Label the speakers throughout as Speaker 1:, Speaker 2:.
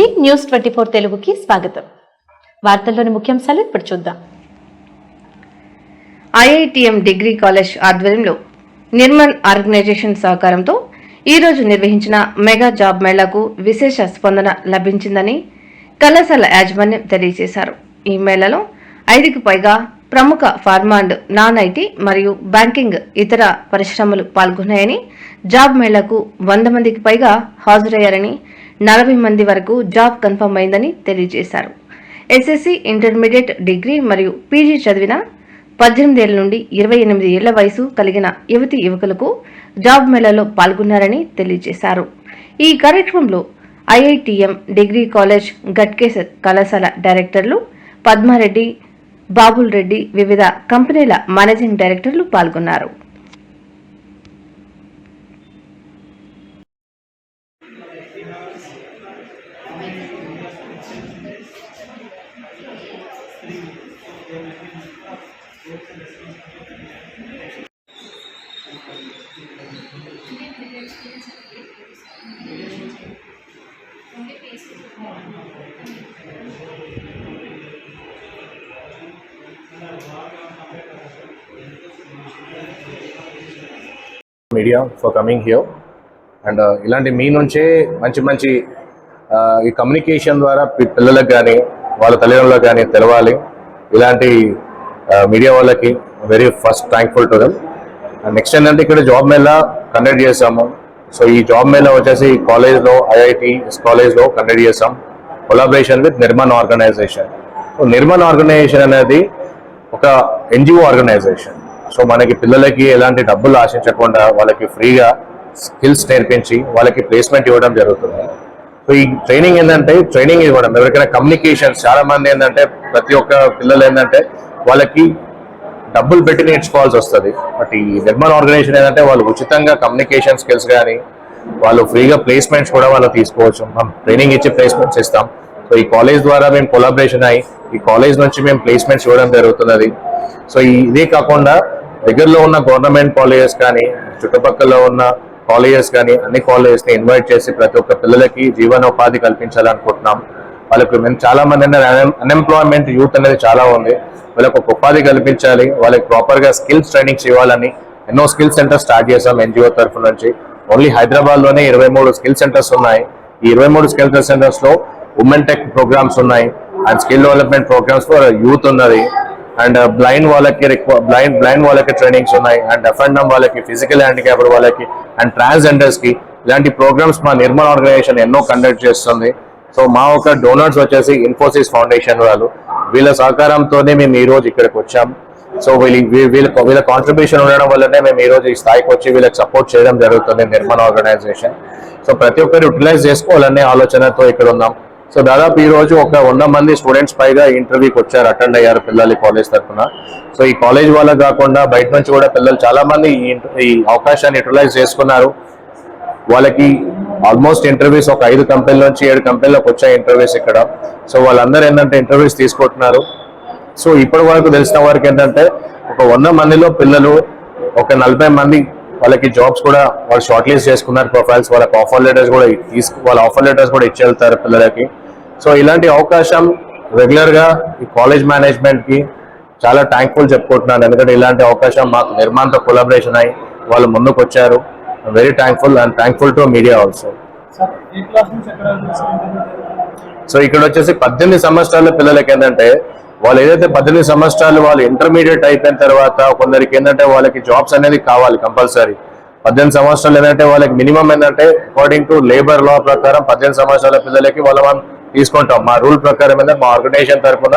Speaker 1: నమస్తే news twenty four తెలుగుకి స్వాగతం. వార్తల్లోని ముఖ్యాంశాలు ఇప్పుడు చూద్దాం.
Speaker 2: ఐఐటిఎం డిగ్రీ కాలేజ్ ఆధ్వర్యంలో నిర్మల్ ఆర్గనైజేషన్ సహకారంతో ఈ రోజు నిర్వహించిన మెగా జాబ్ మేళాకు విశేష స్పందన లభించిందని కళాశాల యాజమాన్యం తెలియజేశారు. ఈ మేళలో ఐదుకు పైగా ప్రముఖ ఫార్మా అండ్ నాన్ ఐటీ మరియు బ్యాంకింగ్ ఇతర పరిశ్రమలు పాల్గొన్నాయని జాబ్ మేళాకు వంద మందికి పైగా హాజరయ్యారని నలభై మంది వరకు జాబ్ కన్ఫర్మ్ అయిందని తెలియజేశారు. ఎస్ఎస్సి ఇంటర్మీడియట్ డిగ్రీ మరియు పీజీ చదివిన పద్దెనిమిది ఏళ్ళ నుండి ఇరవై ఎనిమిది ఏళ్ళ వయసు కలిగిన యువతి యువకులకు జాబ్ మేళాలో పాల్గొన్నారని తెలియజేశారు. ఈ కార్యక్రమంలో ఐఐటిఎం డిగ్రీ కాలేజ్ గట్కేసర్ కళాశాల డైరెక్టర్లు పద్మారెడ్డి బాబుల్ రెడ్డి వివిధ కంపెనీల మేనేజింగ్ డైరెక్టర్లు పాల్గొన్నారు.
Speaker 3: Media for coming here and ఇలాంటి మీ నుంచే మంచి మంచి ఈ కమ్యూనికేషన్ ద్వారా పిల్లలకు కానీ వాళ్ళ తల్లిదండ్రులకు కానీ తెలవాలి. ఇలాంటి మీడియా వాళ్ళకి very first thankful to them next ఏంటంటే ఇక్కడ జాబ్ మేళా కండక్ట్ చేసాము సో ఈ జాబ్ మేళా వచ్చేసి కాలేజ్లో ఐఐటి కాలేజ్లో కండక్ట్ చేసాం collaboration with Nirman organisation so organisation అనేది ఒక ఎన్జిఓ ఆర్గనైజేషన్ సో మనకి పిల్లలకి ఎలాంటి డబ్బులు ఆశించకుండా వాళ్ళకి ఫ్రీగా స్కిల్స్ నేర్పించి వాళ్ళకి ప్లేస్మెంట్ ఇవ్వడం జరుగుతుంది. సో ఈ ట్రైనింగ్ ఏంటంటే ట్రైనింగ్ ఇవ్వడం. ఎవరికైనా కమ్యూనికేషన్స్ చాలా మంది ఏంటంటే ప్రతి ఒక్క పిల్లలు ఏంటంటే వాళ్ళకి డబ్బులు పెట్టి నేర్చుకోవాల్సి వస్తుంది. బట్ ఈ నిర్మల్ ఆర్గనైజేషన్ ఏంటంటే వాళ్ళు ఉచితంగా కమ్యూనికేషన్ స్కిల్స్ కానీ వాళ్ళు ఫ్రీగా ప్లేస్మెంట్స్ కూడా వాళ్ళు తీసుకోవచ్చు. మనం ట్రైనింగ్ ఇచ్చి ప్లేస్మెంట్స్ ఇస్తాం. సో ఈ కాలేజ్ ద్వారా మేము కొలాబరేషన్ అయ్యి ఈ కాలేజ్ నుంచి మేము ప్లేస్మెంట్స్ ఇవ్వడం జరుగుతున్నది. సో ఇదే కాకుండా దగ్గరలో ఉన్న గవర్నమెంట్ కాలేజెస్ కానీ చుట్టుపక్కల ఉన్న కాలేజెస్ కానీ అన్ని కాలేజెస్ని ఇన్వైట్ చేసి ప్రతి ఒక్క పిల్లలకి జీవనోపాధి కల్పించాలనుకుంటున్నాం. వాళ్ళకి మేము చాలా మంది అన్ఎంప్లాయ్మెంట్ యూత్ అనేది చాలా ఉంది. వాళ్ళకి ఒక ఉపాధి కల్పించాలి. వాళ్ళకి ప్రాపర్గా స్కిల్స్ ట్రైనింగ్స్ ఇవ్వాలని ఎన్నో స్కిల్ సెంటర్స్ స్టార్ట్ చేసాం ఎన్జిఓ తరఫు నుంచి. ఓన్లీ హైదరాబాద్లోనే ఇరవై మూడు స్కిల్ సెంటర్స్ ఉన్నాయి. ఈ ఇరవై మూడు స్కిల్ సెంటర్స్లో ఉమెన్ టెక్ ప్రోగ్రామ్స్ ఉన్నాయి. And skill development programmes for youth ఉన్నది. అండ్ బ్లైండ్ వాళ్ళకి బ్లైండ్ బ్లైండ్ వాళ్ళకి ట్రైనింగ్స్ ఉన్నాయి. అండ్ ఎఫ్ఎండ్ఎం వాళ్ళకి ఫిజికల్ హ్యాండిక్యాప్డ్ వాళ్ళకి అండ్ ట్రాన్స్జెండర్స్కి ఇలాంటి ప్రోగ్రామ్స్ మా నిర్మల్ ఆర్గనైజేషన్ ఎన్నో కండక్ట్ చేస్తుంది. సో మా ఒక డోనర్స్ వచ్చేసి ఇన్ఫోసిస్ ఫౌండేషన్ వాళ్ళు. వీళ్ళ సహకారంతోనే మేము ఈ రోజు ఇక్కడికి వచ్చాం. సో వీళ్ళ వీళ్ళ వీళ్ళ కాంట్రిబ్యూషన్ ఉండడం వల్లనే మేము ఈ రోజు ఈ స్థాయికి వచ్చి వీళ్ళకి సపోర్ట్ చేయడం జరుగుతుంది నిర్మాణ ఆర్గనైజేషన్. సో ప్రతి ఒక్కరు యూటిలైజ్ చేసుకోవాలనే ఆలోచనతో ఇక్కడ ఉన్నాం. సో దాదాపు ఈ రోజు ఒక వంద మంది స్టూడెంట్స్ పైగా ఇంటర్వ్యూకి వచ్చారు అటెండ్ అయ్యారు పిల్లలు కాలేజ్ తరఫున. సో ఈ కాలేజ్ వాళ్ళకి కాకుండా బయట నుంచి కూడా పిల్లలు చాలా మంది ఈ ఈ అవకాశాన్ని యూటిలైజ్ చేసుకున్నారు. వాళ్ళకి ఆల్మోస్ట్ ఇంటర్వ్యూస్ ఒక ఐదు కంపెనీల నుంచి ఏడు కంపెనీలకు వచ్చాయి ఇంటర్వ్యూస్ ఇక్కడ. సో వాళ్ళందరూ ఏంటంటే ఇంటర్వ్యూస్ తీసుకుంటున్నారు. సో ఇప్పటి వరకు తెలిసిన వారికి ఏంటంటే ఒక వంద మందిలో పిల్లలు ఒక నలభై మంది వాళ్ళకి జాబ్స్ కూడా వాళ్ళు షార్ట్ లిస్ట్ చేసుకున్నారు ప్రొఫైల్స్ వాళ్ళకి ఆఫర్ లెటర్స్ కూడా తీసుకు వాళ్ళ ఆఫర్ లెటర్స్ కూడా ఇచ్చి వెళ్తారు పిల్లలకి. సో ఇలాంటి అవకాశం రెగ్యులర్గా ఈ కాలేజ్ మేనేజ్మెంట్కి చాలా థ్యాంక్ఫుల్ చెప్పుకుంటున్నాను. ఎందుకంటే ఇలాంటి అవకాశం మాకు నిర్మాణంతో కొలాబరేషన్ అయ్యి వాళ్ళు ముందుకు వచ్చారు very thankful and thankful to media also so ఇక్కడ వచ్చేసి పద్దెనిమిది సంవత్సరాల పిల్లలకి ఏంటంటే వాళ్ళు ఏదైతే పద్దెనిమిది సంవత్సరాలు వాళ్ళు ఇంటర్మీడియట్ అయిపోయిన తర్వాత కొందరికి ఏంటంటే వాళ్ళకి జాబ్స్ అనేది కావాలి కంపల్సరీ పద్దెనిమిది సంవత్సరాలు ఏంటంటే వాళ్ళకి మినిమం ఏంటంటే అకార్డింగ్ టు లేబర్ లా ప్రకారం పద్దెనిమిది సంవత్సరాల పిల్లలకి వాళ్ళ తీసుకుంటాం. మా రూల్ ప్రకారం మా ఆర్గనైజేషన్ తరఫున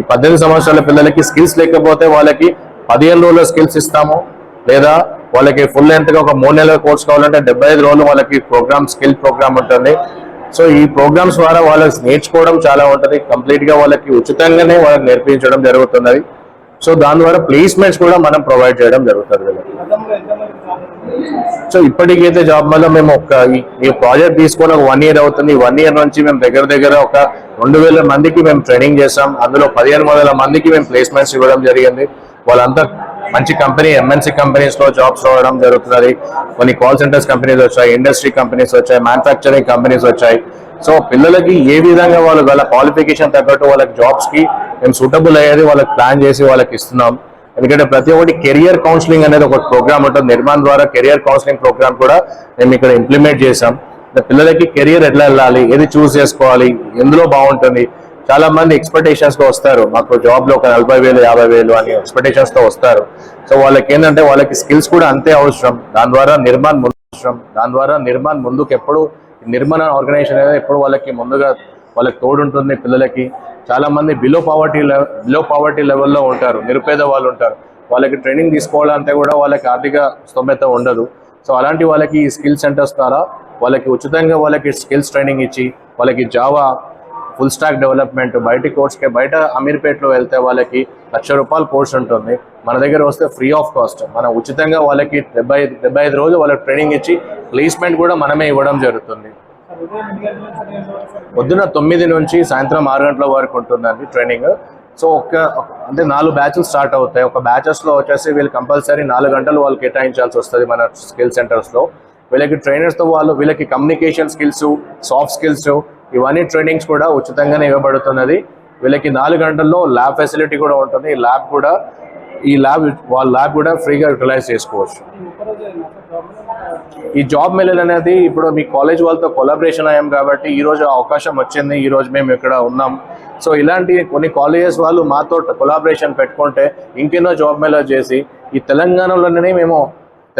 Speaker 3: ఈ పద్దెనిమిది సంవత్సరాల పిల్లలకి స్కిల్స్ లేకపోతే వాళ్ళకి పదిహేను రోజుల స్కిల్స్ ఇస్తాము. లేదా వాళ్ళకి ఫుల్ లెంత్గా ఒక మూడు నెలల కోర్స్ కావాలంటే డెబ్బై ఐదు రోజులు వాళ్ళకి ప్రోగ్రామ్ స్కిల్ ప్రోగ్రామ్ ఉంటుంది. సో ఈ ప్రోగ్రామ్స్ ద్వారా వాళ్ళకి నేర్చుకోవడం చాలా ఉంటుంది. కంప్లీట్గా వాళ్ళకి ఉచితంగానే వాళ్ళకి నేర్పించడం జరుగుతున్నది. సో దాని ద్వారా ప్లేస్మెంట్స్ కూడా మనం ప్రొవైడ్ చేయడం జరుగుతుంది వీళ్ళకి
Speaker 4: గతంలో ఎంతమంది జాబ్
Speaker 3: సో ఇప్పటికైతే జాబ్ వల్ల మేము ఒక ఈ- ప్రాజెక్ట్ తీసుకొని ఒక వన్ ఇయర్ అవుతుంది. వన్ ఇయర్ నుంచి మేము దగ్గర దగ్గర ఒక రెండు వేల మందికి మేము ట్రైనింగ్ చేసాం అందులో పదిహేను వందల మందికి మేము ప్లేస్మెంట్స్ ఇవ్వడం జరిగింది. వాళ్ళంతా మంచి కంపెనీ ఎంఎన్సీ కంపెనీస్లో జాబ్స్ రావడం జరుగుతున్నది. కొన్ని కాల్ సెంటర్స్ కంపెనీస్ వచ్చాయి ఇండస్ట్రీ కంపెనీస్ వచ్చాయి మ్యానుఫాక్చరింగ్ కంపెనీస్ వచ్చాయి. సో పిల్లలకి ఏ విధంగా వాళ్ళు వాళ్ళ క్వాలిఫికేషన్ తగ్గట్టు వాళ్ళకి జాబ్స్కి మేము సూటబుల్ అయ్యేది వాళ్ళకి ప్లాన్ చేసి వాళ్ళకి ఇస్తున్నాం. ఎందుకంటే ప్రతి ఒక్కటి కెరియర్ కౌన్సిలింగ్ అనేది ఒక ప్రోగ్రామ్ ఉంటుంది. నిర్మాణ్ ద్వారా కెరియర్ కౌన్సిలింగ్ ప్రోగ్రామ్ కూడా మేము ఇక్కడ ఇంప్లిమెంట్ చేసాం పిల్లలకి కెరియర్ ఎట్లా వెళ్ళాలి ఏది చూస్ చేసుకోవాలి ఎందులో బాగుంటుంది. చాలా మంది ఎక్స్పెక్టేషన్స్తో వస్తారు. మాకు జాబ్లో ఒక నలభై వేలు యాభై వేలు అని ఎక్స్పెక్టేషన్స్తో వస్తారు. సో వాళ్ళకి ఏంటంటే వాళ్ళకి స్కిల్స్ కూడా అంతే అవసరం. దాని ద్వారా నిర్మాణ్ ముందు అవసరం. దాని ద్వారా నిర్మాణ్ ముందుకు ఎప్పుడు నిర్మాణ ఆర్గనైజేషన్ అనేది ఎప్పుడు వాళ్ళకి ముందుగా వాళ్ళకి తోడుంటుంది పిల్లలకి. చాలామంది బిలో పావర్టీ బిలో పావర్టీ లెవెల్లో ఉంటారు. నిరుపేద వాళ్ళు ఉంటారు. వాళ్ళకి ట్రైనింగ్ తీసుకోవాలంటే కూడా వాళ్ళకి ఆర్థిక స్తోమత ఉండదు. సో అలాంటి వాళ్ళకి ఈ స్కిల్ సెంటర్స్ ద్వారా వాళ్ళకి ఉచితంగా వాళ్ళకి స్కిల్స్ ట్రైనింగ్ ఇచ్చి వాళ్ళకి జావా ఫుల్ స్టాక్ డెవలప్మెంట్ బయట కోర్స్కి బయట అమీర్పేట్లో వెళ్తే వాళ్ళకి లక్ష రూపాయల కోర్స్ ఉంటుంది. మన దగ్గర వస్తే ఫ్రీ ఆఫ్ కాస్ట్ మనం ఉచితంగా వాళ్ళకి డెబ్బై డెబ్బై ఐదు రోజులు వాళ్ళకి ట్రైనింగ్ ఇచ్చి ప్లేస్మెంట్ కూడా మనమే ఇవ్వడం జరుగుతుంది. పొద్దున తొమ్మిది నుంచి సాయంత్రం ఆరు గంటల వరకు ఉంటుందండి ట్రైనింగ్. సో ఒక అంటే నాలుగు బ్యాచెస్ స్టార్ట్ అవుతాయి. ఒక బ్యాచెస్లో వచ్చేసి వీళ్ళు కంపల్సరీ నాలుగు గంటలు వాళ్ళు కేటాయించాల్సి వస్తుంది మన స్కిల్ సెంటర్స్లో. వీళ్ళకి ట్రైనర్స్తో వాళ్ళు వీళ్ళకి కమ్యూనికేషన్ స్కిల్స్ సాఫ్ట్ స్కిల్స్ ఇవన్నీ ట్రైనింగ్స్ కూడా ఉచితంగానే ఇవ్వబడుతున్నది. వీళ్ళకి నాలుగు గంటల్లో ల్యాబ్ ఫెసిలిటీ కూడా ఉంటుంది. ల్యాబ్ కూడా ఈ ల్యాబ్ వాళ్ళ ల్యాబ్ కూడా ఫ్రీగా యూటిలైజ్ చేసుకోవచ్చు.
Speaker 4: ఈ జాబ్
Speaker 3: మెలల్ అనేది ఇప్పుడు మీ కాలేజ్ వాళ్ళతో కొలాబరేషన్ అయ్యాం కాబట్టి ఈ రోజు ఆ అవకాశం వచ్చింది. ఈరోజు మేము ఇక్కడ ఉన్నాం. సో ఇలాంటి కొన్ని కాలేజెస్ వాళ్ళు మాతో కొలాబరేషన్ పెట్టుకుంటే ఇంకెన్నో జాబ్ మెయిల్ చేసి ఈ తెలంగాణలోనే మేము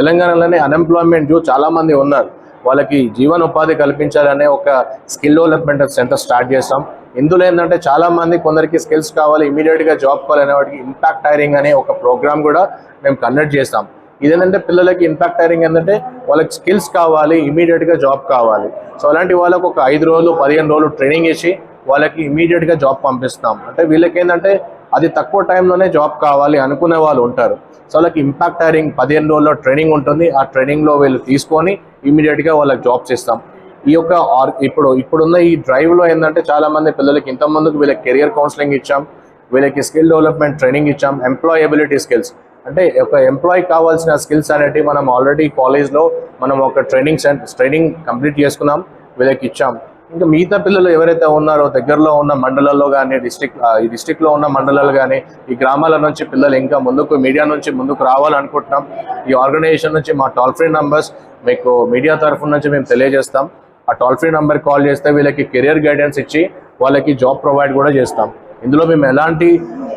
Speaker 3: తెలంగాణలోనే అన్ఎంప్లాయ్మెంట్ చాలామంది ఉన్నారు. వాళ్ళకి జీవనోపాధి కల్పించాలనే ఒక స్కిల్ డెవలప్మెంట్ సెంటర్ స్టార్ట్ చేస్తాం. ఇందులో ఏంటంటే చాలామంది కొందరికి స్కిల్స్ కావాలి ఇమీడియట్గా జాబ్ కావాలనే వాటికి ఇంపాక్ట్ హైరింగ్ అనే ఒక ప్రోగ్రామ్ కూడా మేము కండక్ట్ చేస్తాం. ఇదేంటంటే పిల్లలకి ఇంపాక్ట్ హైరింగ్ ఏంటంటే వాళ్ళకి స్కిల్స్ కావాలి ఇమీడియట్గా జాబ్ కావాలి. సో అలాంటి వాళ్ళకు ఒక ఐదు రోజులు పదిహేను రోజులు ట్రైనింగ్ ఇచ్చి వాళ్ళకి ఇమీడియట్గా జాబ్ పంపిస్తాం. అంటే వీళ్ళకి ఏంటంటే అది తక్కువ టైంలోనే జాబ్ కావాలి అనుకునే వాళ్ళు ఉంటారు. సో వాళ్ళకి ఇంపాక్ట్ హైరింగ్ పదిహేను రోజుల్లో ట్రైనింగ్ ఉంటుంది. ఆ ట్రైనింగ్లో వీళ్ళు తీసుకొని ఇమీడియట్గా వాళ్ళకి జాబ్స్ ఇస్తాం ఈ యొక్క ఆర్- ఇప్పుడు ఇప్పుడున్న ఈ డ్రైవ్లో ఏంటంటే చాలా మంది పిల్లలకి ఇంత ముందుకు వీళ్ళకి కెరియర్ కౌన్సిలింగ్ ఇచ్చాం వీళ్ళకి స్కిల్ డెవలప్మెంట్ ట్రైనింగ్ ఇచ్చాం ఎంప్లాయబిలిటీ స్కిల్స్ అంటే ఒక ఎంప్లాయ్ కావాల్సిన స్కిల్స్ అనేటివి మనం ఆల్రెడీ కాలేజ్లో మనం ఒక ట్రైనింగ్ ట్రైనింగ్ కంప్లీట్ చేసుకున్నాం వీళ్ళకి ఇచ్చాం. ఇంకా మిగతా పిల్లలు ఎవరైతే ఉన్నారో దగ్గరలో ఉన్న మండలాల్లో కానీ డిస్టిక్ ఈ డిస్టిక్లో ఉన్న మండలాలు కానీ ఈ గ్రామాల నుంచి పిల్లలు ఇంకా ముందుకు మీడియా నుంచి ముందుకు రావాలనుకుంటున్నాం. ఈ ఆర్గనైజేషన్ నుంచి మా టోల్ ఫ్రీ నంబర్స్ మీకు మీడియా తరఫు నుంచి మేము తెలియజేస్తాం. ఆ టోల్ ఫ్రీ నంబర్ కాల్ చేస్తే వీళ్ళకి కెరియర్ గైడెన్స్ ఇచ్చి వాళ్ళకి జాబ్ ప్రొవైడ్ కూడా చేస్తాం. ఇందులో మేము ఎలాంటి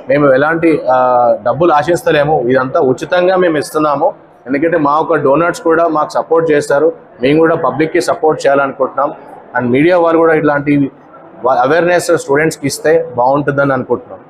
Speaker 3: మేము ఎలాంటి డబ్బులు ఆశిస్తలేము ఇదంతా ఉచితంగా మేము ఇస్తున్నాము. ఎందుకంటే మా ఒక డోనర్స్ కూడా మాకు సపోర్ట్ చేస్తారు. మేము కూడా పబ్లిక్కి సపోర్ట్ చేయాలనుకుంటున్నాం. అండ్ మీడియా వాళ్ళు కూడా ఇట్లాంటి అవేర్నెస్ స్టూడెంట్స్కి ఇస్తే బాగుంటుందని అనుకుంటున్నాం.